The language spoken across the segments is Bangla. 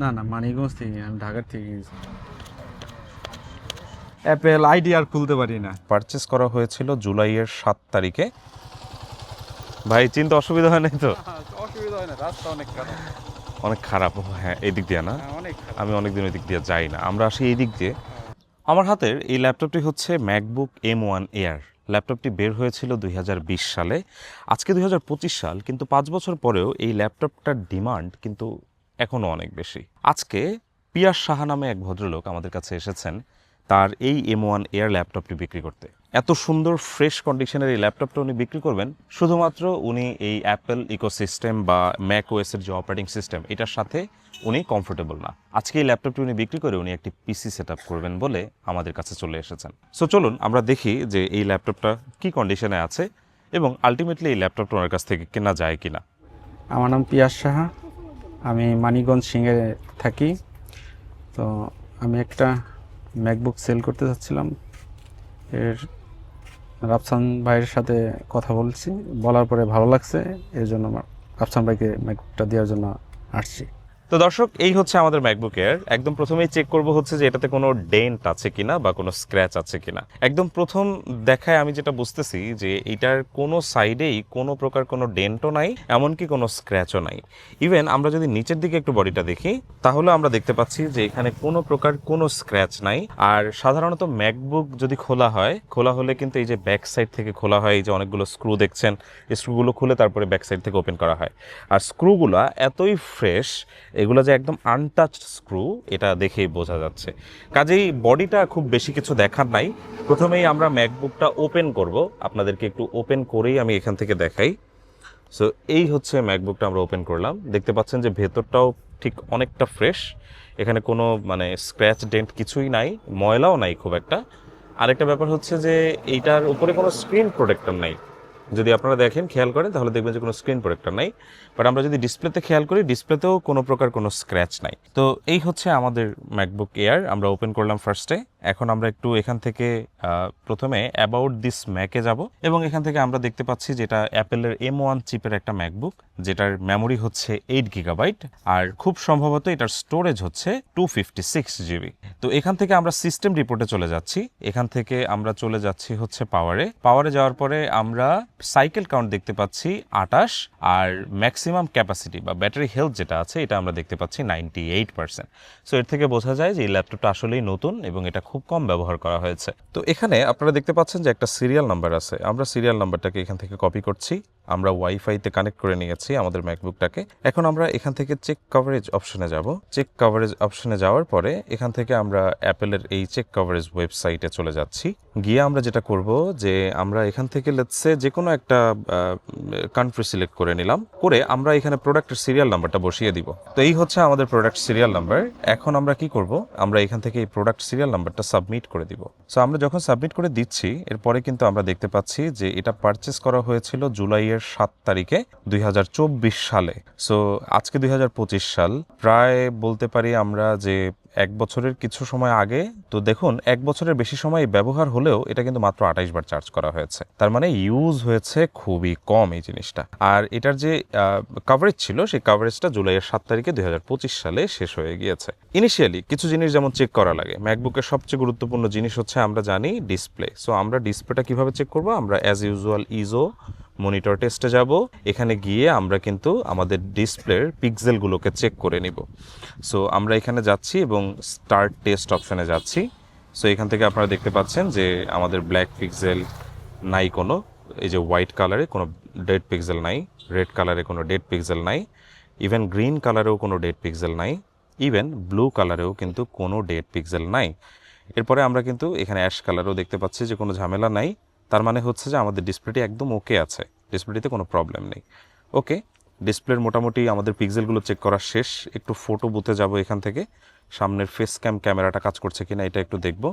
না না মানিকগঞ্জ থেকে আমি ঢাকার থেকে গেছি। অ্যাপেল আইডি আর খুলতে পারি না। পারচেস করা হয়েছিল জুলাইয়ের সাত তারিখে। ভাই চিন্তা অসুবিধা হয় নাই তো? অসুবিধা হয় না রাস্তা অনেক খারাপ। অনেক খারাপ হ্যাঁ এই দিক দিয়ে না? অনেক খারাপ। আমি অনেকদিন ওই দিক দিয়ে যাই না। আমরা আসি এই দিক দিয়ে। আমার হাতের এই ল্যাপটপটি হচ্ছে ম্যাকবুক এম ওয়ান এয়ার ল্যাপটপটি বের হয়েছিল দুই হাজার বিশ সালে। আজকে দুই হাজার পঁচিশ সাল কিন্তু পাঁচ বছর পরেও এই ল্যাপটপটার ডিমান্ড কিন্তু এখনও অনেক বেশি। আজকে পিয়াস সাহা নামে এক ভদ্রলোক আমাদের কাছে এসেছেন, তার এই এম ওয়ান এয়ার ল্যাপটপটি বিক্রি করতে। এত সুন্দর ফ্রেশ কন্ডিশনের এই ল্যাপটপটা উনি বিক্রি করবেন, শুধুমাত্র উনি এই অ্যাপেল ইকোসিস্টেম বা ম্যাক ওএসের যে অপারেটিং সিস্টেম এটার সাথে উনি কমফোর্টেবল না। আজকে এই ল্যাপটপটি উনি বিক্রি করে উনি একটি পিসি সেট করবেন বলে আমাদের কাছে চলে এসেছেন। সো চলুন আমরা দেখি যে এই ল্যাপটপটা কি কন্ডিশনে আছে এবং আলটিমেটলি এই ল্যাপটপটা ওনার কাছ থেকে কেনা যায় কিনা। আমার নাম পিয়াস সাহা। আমি মানিকগঞ্জ সিংয়ে থাকি। তো আমি একটা ম্যাকবুক সেল করতে চাচ্ছিলাম এর রাফসান ভাইয়ের সাথে কথা বলছি। বলার পরে ভালো লাগছে, এর জন্য আমার রাফসান ভাইকে ম্যাকবুকটা দেওয়ার জন্য আসছি। তো দর্শক, এই হচ্ছে আমাদের ম্যাকবুক এয়ার একদম প্রথমেই চেক করব হচ্ছে যে এটাতে কোনো ডেন্ট আছে কিনা বা কোনো স্ক্র্যাচ আছে কিনা। একদম প্রথম দেখায় আমি যেটা বুঝতেছি যে এটার কোনো সাইডেই কোনো প্রকার কোনো ডেন্টও নাই, এমনকি কোনো স্ক্র্যাচও নাই। ইভেন আমরা যদি নিচের দিকে একটু বডিটা দেখি, তাহলে আমরা দেখতে পাচ্ছি যে এখানে কোনো প্রকার কোনো স্ক্র্যাচ নাই। আর সাধারণত ম্যাকবুক যদি খোলা হয়, খোলা হলে কিন্তু এই যে ব্যাক সাইড থেকে খোলা হয়, এই যে অনেকগুলো স্ক্রু দেখছেন স্ক্রুগুলো খুলে তারপরে ব্যাক সাইড থেকে ওপেন করা হয়। আর স্ক্রুগুলো এতই ফ্রেশ এগুলো যে একদম আনটাচড স্ক্রু এটা দেখেই বোঝা যাচ্ছে। কাজেই বডিটা খুব বেশি কিছু দেখার নাই। প্রথমেই আমরা ম্যাকবুকটা ওপেন করব। আপনাদেরকে একটু ওপেন করেই আমি এখান থেকে দেখাই। সো এই হচ্ছে ম্যাকবুকটা আমরা ওপেন করলাম। দেখতে পাচ্ছেন যে ভেতরটাও ঠিক অনেকটা ফ্রেশ এখানে কোনো মানে স্ক্র্যাচ ডেন্ট কিছুই নাই, ময়লাও নাই খুব একটা। আরেকটা ব্যাপার হচ্ছে যে এইটার উপরে কোনো স্ক্রিন প্রোটেক্টর নাই। যদি আপনারা দেখেন, খেয়াল করেন, তাহলে দেখবেন যে কোনো স্ক্রিন প্রোটেক্টর নাই। বাট আমরা যদি ডিসপ্লেতে খেয়াল করি ডিসপ্লেতেও কোনো প্রকার কোনো স্ক্র্যাচ নাই। তো এই হচ্ছে আমাদের ম্যাকবুক এয়ার আমরা ওপেন করলাম ফার্স্টে এখন আমরা একটু এখান থেকে প্রথমে অ্যাবাউট দিস ম্যাকে যাব। এবং এখান থেকে আমরা দেখতে পাচ্ছি যেটা অ্যাপেলের এম ওয়ান চিপের একটা ম্যাকবুক যেটার মেমোরি হচ্ছে এইট গিগাবাইট আর খুব সম্ভবত এটার স্টোরেজ হচ্ছে টু ফিফটি সিক্স জিবি তো এখান থেকে আমরা সিস্টেম রিপোর্টে চলে যাচ্ছি। এখান থেকে আমরা চলে যাচ্ছি হচ্ছে পাওয়ারে পাওয়ারে যাওয়ার পরে আমরা সাইকেল কাউন্ট দেখতে পাচ্ছি আটাশ আর ম্যাক্সিমাম ক্যাপাসিটি বা ব্যাটারি হেলথ যেটা আছে, এটা আমরা দেখতে পাচ্ছি নাইনটি এইট পার্সেন্ট সো এর থেকে বোঝা যায় যে এই ল্যাপটপটা আসলেই নতুন এবং এটা খুব কম ব্যবহার করা হয়েছে। তো এখানে আপনারা দেখতে পাচ্ছেন যে একটা সিরিয়াল নাম্বার আছে। আমরা সিরিয়াল নাম্বারটাকে এখান থেকে কপি করছি। আমরা ওয়াইফাইতে কানেক্ট করে নিয়েছি আমাদের ম্যাকবুকটাকে এখন আমরা এখান থেকে চেক কভারেজ অপশনে যাব। চেক কভারেজ অপশনে যাওয়ার পরে এখান থেকে আমরা অ্যাপেলের এই চেক কভারেজ ওয়েবসাইটে চলে যাচ্ছি। গিয়ে আমরা যেটা করব যে আমরা এখান থেকে লেটসে যে কোনো একটা কান্ট্রি সিলেক্ট করে নিলাম। করে আমরা এখানে প্রোডাক্টের সিরিয়াল নাম্বারটা বসিয়ে দিব। তো এই হচ্ছে আমাদের প্রোডাক্ট সিরিয়াল নাম্বার এখন আমরা কি করব? আমরা এখান থেকে এই প্রোডাক্ট সিরিয়াল নাম্বারটা সাবমিট করে দিব। সো আমরা যখন সাবমিট করে দিচ্ছি, এরপরে কিন্তু আমরা দেখতে পাচ্ছি যে এটা পারচেস করা হয়েছিল জুলাইয়ের সাত তারিখে দুই হাজার চব্বিশ সালে। সো আজকে দুই হাজার পঁচিশ সাল। প্রায় বলতে পারি আমরা যে এক বছরের কিছু সময় আগে, তো দেখুন, এক বছরের বেশি সময় ব্যবহার হলেও এটা কিন্তু মাত্র আঠাইশ বার চার্জ করা হয়েছে। তার মানে ইউজ হয়েছে খুবই কম এই জিনিসটা। আর এটার যে কাভারেজ ছিল, সেই কভারেজটা জুলাইয়ের সাত তারিখে দুই হাজার পঁচিশ সালে শেষ হয়ে গিয়েছে। ইনিশিয়ালি কিছু জিনিস যেমন চেক করা লাগে। ম্যাকবুকের সবচেয়ে গুরুত্বপূর্ণ জিনিস হচ্ছে আমরা জানি ডিসপ্লে সো আমরা ডিসপ্লেটা কীভাবে চেক করব? আমরা অ্যাজ ইউজুয়াল ইজো মনিটর টেস্টে যাব। এখানে গিয়ে আমরা কিন্তু আমাদের ডিসপ্লের পিক্সেলগুলোকে চেক করে নিব। সো আমরা এখানে যাচ্ছি এবং স্টার্ট টেস্ট অপশানে যাচ্ছি। সো এখান থেকে আপনারা দেখতে পাচ্ছেন যে আমাদের ব্ল্যাক পিক্সেল নাই কোনো, এই যে হোয়াইট কালারে কোনো ডেড পিক্সেল নাই, রেড কালারে কোনো ডেড পিক্সেল নাই, ইভেন গ্রিন কালারেও কোনো ডেড পিক্সেল নাই, ইভেন ব্লু কালারেও কিন্তু কোনো ডেড পিক্সেল নাই। এরপরে আমরা কিন্তু এখানে অ্যাশ কালারও দেখতে পাচ্ছি যে কোনো ঝামেলা নাই। তার মানে হচ্ছে যে আমাদের ডিসপ্লেটি একদম ওকে আছে। ডিসপ্লেটিতে কোনো প্রবলেম নেই। ওকে ডিসপ্লের মোটামুটি আমাদের পিক্সেলগুলো চেক করা শেষ। একটু ফটো বুথে যাব এখান থেকে। সামনের ফেস ক্যাম ক্যামেরাটা কাজ করছে কিনা এটা একটু দেখব।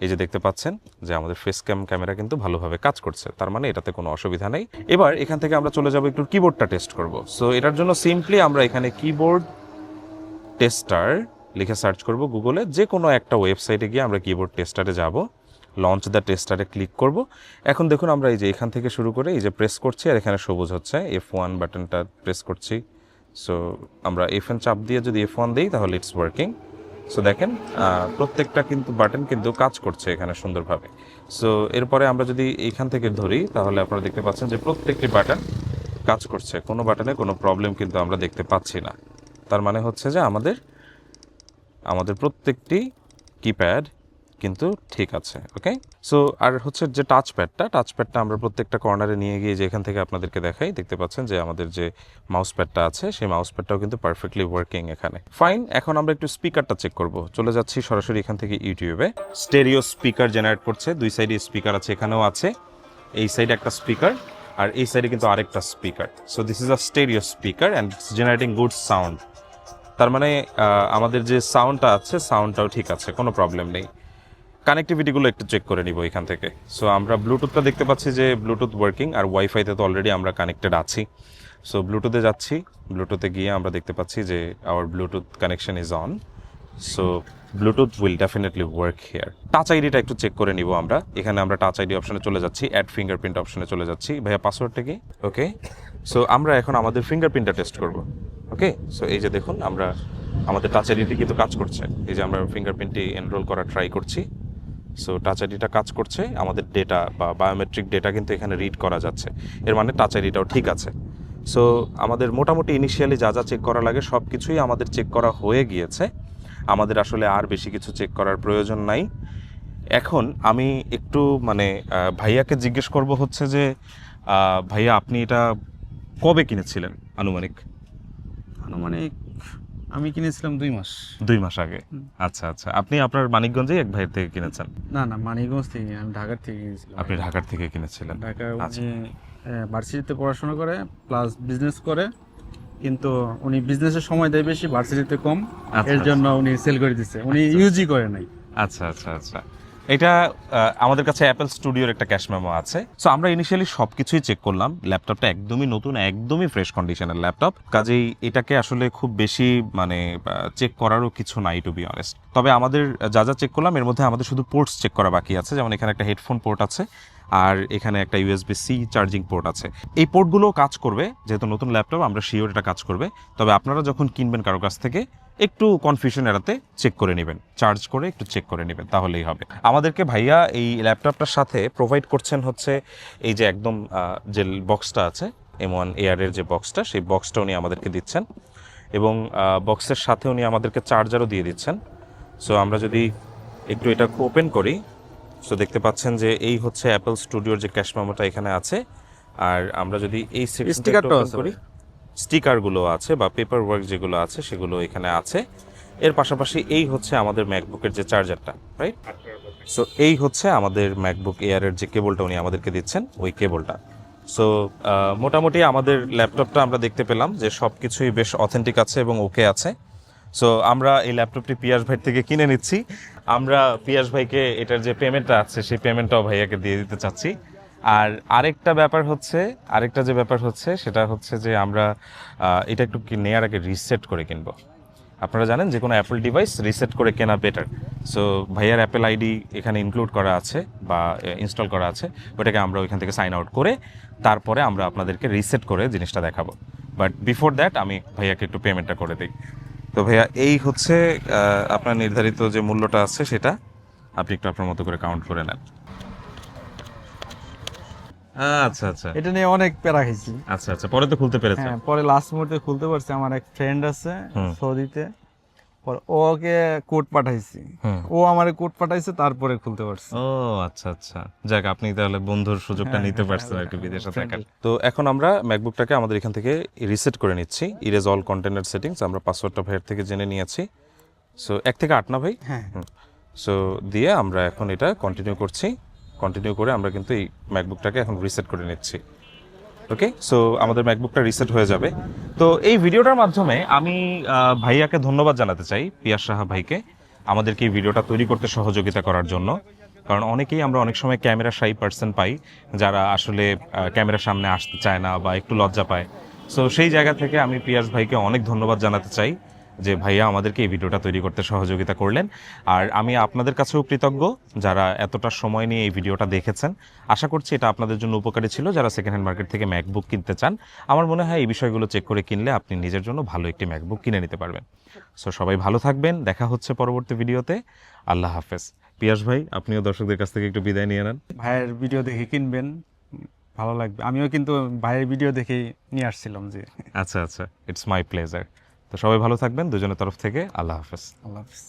এই যে দেখতে পাচ্ছেন যে আমাদের ফেস ক্যাম ক্যামেরা কিন্তু ভালোভাবে কাজ করছে। তার মানে এটাতে কোনো অসুবিধা নেই। এবার এখান থেকে আমরা চলে যাব একটু কিবোর্ডটা টেস্ট করব। সো এটার জন্য সিম্পলি আমরা এখানে কিবোর্ড টেস্টার লিখে সার্চ করব গুগলে যে কোনো একটা ওয়েবসাইটে গিয়ে আমরা কিবোর্ড টেস্টারে যাব। লঞ্চ দ্য টেস্টারে ক্লিক করব। এখন দেখুন আমরা এই যে এখান থেকে শুরু করে এই যে প্রেস করছি আর এখানে সবুজ হচ্ছে। এফ ওয়ান বাটনটা প্রেস করছি। সো আমরা এফ এন চাপ দিয়ে যদি এফ ওয়ান দিই তাহলে ইটস ওয়ার্কিং সো দেখেন প্রত্যেকটা কিন্তু বাটন কিন্তু কাজ করছে এখানে সুন্দরভাবে। সো এরপরে আমরা যদি এইখান থেকে ধরি তাহলে আপনারা দেখতে পাচ্ছেন যে প্রত্যেকটি বাটন কাজ করছে। কোনো বাটনে কোনো প্রবলেম কিন্তু আমরা দেখতে পাচ্ছি না। তার মানে হচ্ছে যে আমাদের আমাদের প্রত্যেকটি কিপ্যাড কিন্তু ঠিক আছে ওকে সো আর হচ্ছে যে টাচ প্যাডটা টাচ প্যাডটা আমরা প্রত্যেকটা কর্নারে নিয়ে গিয়ে যে এখান থেকে আপনাদেরকে দেখাই, দেখতে পাচ্ছেন যে আমাদের যে মাউস প্যাডটা আছে, সেই মাউস প্যাডটাও কিন্তু পারফেক্টলি ওয়ার্কিং এখানে। ফাইন এখন আমরা একটু স্পিকারটা চেক করব। চলে যাচ্ছি সরাসরি এখান থেকে ইউটিউবে স্টেরিও স্পিকার জেনারেট করছে, দুই সাইডে স্পিকার আছে, এখানেও আছে। এই সাইডে একটা স্পিকার আর এই সাইডে কিন্তু আরেকটা speaker so this is a stereo speaker and generating good sound তার মানে আমাদের যে সাউন্ডটা আছে সাউন্ডটাও ঠিক আছে, কোনো প্রবলেম নেই। কানেক্টিভিটিগুলো একটু চেক করে নিব এখান থেকে। সো আমরা ব্লুটুথটা দেখতে পাচ্ছি যে ব্লুটুথ ওয়ার্কিং আর ওয়াইফাইতে তো অলরেডি আমরা কানেক্টেড আছি। সো ব্লুটুথে যাচ্ছি। ব্লুটুথে গিয়ে আমরা দেখতে পাচ্ছি যে our Bluetooth connection is on so Bluetooth will definitely work here touch আইডিটা একটু চেক করে নিব আমরা। এখানে আমরা টাচ আইডি অপশনে চলে যাচ্ছি অ্যাড ফিঙ্গারপ্রিন্ট অপশনে চলে যাচ্ছি। ভাইয়া পাসওয়ার্ডটা কি? ওকে সো আমরা এখন আমাদের ফিঙ্গারপ্রিন্টটা টেস্ট করব। ওকে সো এই যে দেখুন, আমরা, আমাদের টাচ আইডিটি কিন্তু কাজ করছে। এই যে আমরা ফিঙ্গারপ্রিন্টটি এনরোল করা ট্রাই করছি। সো টাচ আইডিটা কাজ করছে। আমাদের ডেটা বা বায়োমেট্রিক ডেটা কিন্তু এখানে রিড করা যাচ্ছে। এর মানে টাচ আইডিটাও ঠিক আছে। সো আমাদের মোটামুটি ইনিশিয়ালি যা যা চেক করা লাগে সব কিছুই আমাদের চেক করা হয়ে গিয়েছে। আমাদের আসলে আর বেশি কিছু চেক করার প্রয়োজন নাই। এখন আমি একটু মানে ভাইয়াকে জিজ্ঞেস করব হচ্ছে যে ভাইয়া আপনি এটা কবে কিনেছিলেন আনুমানিক? আনুমানিক আমি কিনেছিলাম দুই মাস। দুই মাস আগে? আচ্ছা আচ্ছা। আপনি আপনার মানিকগঞ্জে এক ভাইয়ের থেকে কিনেছেন? না না মানিকগঞ্জ থেকে আমি ঢাকার থেকে কিনেছিলাম। আপনি ঢাকার থেকে কিনেছিলেন? ঢাকা আচ্ছা। ভার্সিটিতে পড়াশোনা করে প্লাস বিজনেস করে কিন্তু উনি বিজনেসের সময় দেয় বেশি ভার্সিটিতে কম। আচ্ছা, এর জন্য উনি সেল করে দিচ্ছে উনি ইউজই করে নাই। আচ্ছা আচ্ছা আচ্ছা। এটা আমাদের কাছে অ্যাপেল স্টুডিওর একটা ক্যাশ মেমো আছে। সো আমরা ইনিশিয়ালি সব কিছুই চেক করলাম। ল্যাপটপটা একদমই নতুন, একদমই ফ্রেশ কন্ডিশনের ল্যাপটপ কাজেই এটাকে আসলে খুব বেশি মানে চেক করারও কিছু নাই টু বি অনেস্ট তবে আমাদের যা যা চেক করলাম, এর মধ্যে আমাদের শুধু পোর্টস চেক করা বাকি আছে। যেমন এখানে একটা হেডফোন পোর্ট আছে, আর এখানে একটা ইউএসবি সি চার্জিং পোর্ট আছে। এই পোর্টগুলো কাজ করবে। যেহেতু নতুন ল্যাপটপ আমরা শিওর এটা কাজ করবে। তবে আপনারা যখন কিনবেন কারও কাছ থেকে একটু কনফিউশন এড়াতে চেক করে নেবেন। চার্জ করে একটু চেক করে নেবেন তাহলেই হবে। আমাদেরকে ভাইয়া এই ল্যাপটপটার সাথে প্রোভাইড করছেন হচ্ছে এই যে একদম যে বক্সটা আছে এম ওয়ান এয়ারের যে বক্সটা সেই বক্সটা উনি আমাদেরকে দিচ্ছেন এবং বক্সের সাথে উনি আমাদেরকে চার্জারও দিয়ে দিচ্ছেন। সো আমরা যদি একটু এটা ওপেন করি সো দেখতে পাচ্ছেন যে এই হচ্ছে অ্যাপল স্টুডিওর যে ক্যাশ মেমোটা এখানে আছে। আর আমরা যদি এই আছে করি স্টিকারগুলো আছে বা পেপার ওয়ার্ক যেগুলো আছে সেগুলো এখানে আছে। এর পাশাপাশি এই হচ্ছে আমাদের ম্যাকবুকের যে চার্জারটা রাইট সো এই হচ্ছে আমাদের ম্যাকবুক এয়ারের যে কেবলটা উনি আমাদেরকে দিচ্ছেন, ওই কেবলটা সো মোটামুটি আমাদের ল্যাপটপটা আমরা দেখতে পেলাম যে সব কিছুই বেশ অথেন্টিক আছে এবং ওকে আছে। সো আমরা এই ল্যাপটপটি পিয়াস ভাই থেকে কিনে নিচ্ছি। আমরা পিয়াস ভাইকে এটার যে পেমেন্টটা আছে, সেই পেমেন্টটাও ভাইয়াকে দিয়ে দিতে চাচ্ছি। আর আরেকটা ব্যাপার হচ্ছে, আরেকটা যে ব্যাপার হচ্ছে, সেটা হচ্ছে যে আমরা এটা একটু নেয়ার আগে রিসেট করে কিনবো। আপনারা জানেন যে কোনো অ্যাপল ডিভাইস রিসেট করে কেনা বেটার সো ভাইয়ার অ্যাপেল আইডি এখানে ইনক্লুড করা আছে বা ইনস্টল করা আছে ওটাকে আমরা ওইখান থেকে সাইন আউট করে তারপরে আমরা আপনাদেরকে রিসেট করে জিনিসটা দেখাবো। বাট বিফোর দ্যাট আমি ভাইয়াকে একটু পেমেন্টটা করে দিই। তো ভাইয়া, এই হচ্ছে আপনার নির্ধারিত যে মূল্যটা আছে সেটা, আপনি একটু আপনার মতো করে কাউন্ট করে নেন। আচ্ছা আচ্ছা। এটা নিয়ে অনেক প্যারা খাইছি। আচ্ছা আচ্ছা পরে তো খুলতে পেরেছেন হ্যাঁ পরে লাস্ট মুহূর্তে খুলতে পারছি আমার এক ফ্রেন্ড আছে। সৌদিতে। পরে ওকে কোড পাঠাইছি। ও আমারে কোড পাঠাইছে তারপরে খুলতে পারছি। ও আচ্ছা আচ্ছা। যাক আপনি তাহলে বন্ধুর সুযোগটা হ্যাঁ, নিতে হ্যাঁ, পারছেন আর কি হ্যাঁ, বিদেশে থাকার। তো এখন আমরা ম্যাকবুকটাকে আমাদের এখান থেকে রিসেট করে নিচ্ছি। ইরেজ অল কন্টেনার সেটিংস আমরা পাসওয়ার্ডটা ভাইয়ের থেকে জেনে নিয়েছি। সো এক থেকে আট না ভাই? হ্যাঁ। সো দিয়ে আমরা এখন এটা কন্টিনিউ করছি। কন্টিনিউ করে আমরা কিন্তু এই ম্যাকবুকটাকে এখন রিসেট করে নিচ্ছি। ওকে সো আমাদের ম্যাকবুকটা রিসেট হয়ে যাবে। তো এই ভিডিওটার মাধ্যমে আমি ভাইয়াকে ধন্যবাদ জানাতে চাই, পিয়াস সাহা ভাইকে, আমাদেরকে এই ভিডিওটা তৈরি করতে সহযোগিতা করার জন্য। কারণ অনেকেই আমরা অনেক সময় ক্যামেরা সাই পার্সন পাই, যারা আসলে ক্যামেরার সামনে আসতে চায় না বা একটু লজ্জা পায়। সো সেই জায়গা থেকে আমি পিয়াস ভাইকে অনেক ধন্যবাদ জানাতে চাই। যে ভাইয়া আমাদেরকে এই ভিডিওটা তৈরি করতে সহযোগিতা করলেন। আর আমি আপনাদের কাছেও কৃতজ্ঞ যারা এতটা সময় নিয়ে এই ভিডিওটা দেখেছেন। আশা করছি এটা আপনাদের জন্য উপকারী ছিল। যারা সেকেন্ড হ্যান্ড মার্কেট থেকে ম্যাকবুক কিনতে চান আমার মনে হয় এই বিষয়গুলো চেক করে কিনলে আপনি নিজের জন্য ভালো একটি ম্যাকবুক কিনে নিতে পারবেন। সো সবাই ভালো থাকবেন। দেখা হচ্ছে পরবর্তী ভিডিওতে। আল্লাহ হাফেজ। পিয়াস ভাই আপনিও দর্শকদের কাছ থেকে একটু বিদায় নিয়ে নেন। ভাইয়ের ভিডিও দেখে কিনবেন। ভালো লাগবে। আমিও কিন্তু ভাইয়ের ভিডিও দেখেই নিয়ে আসছিলাম যে। আচ্ছা আচ্ছা। ইটস মাই প্লেজার তো সবাই ভালো থাকবেন দুজনের তরফ থেকে আল্লাহ হাফেজ। আল্লাহ হাফিজ।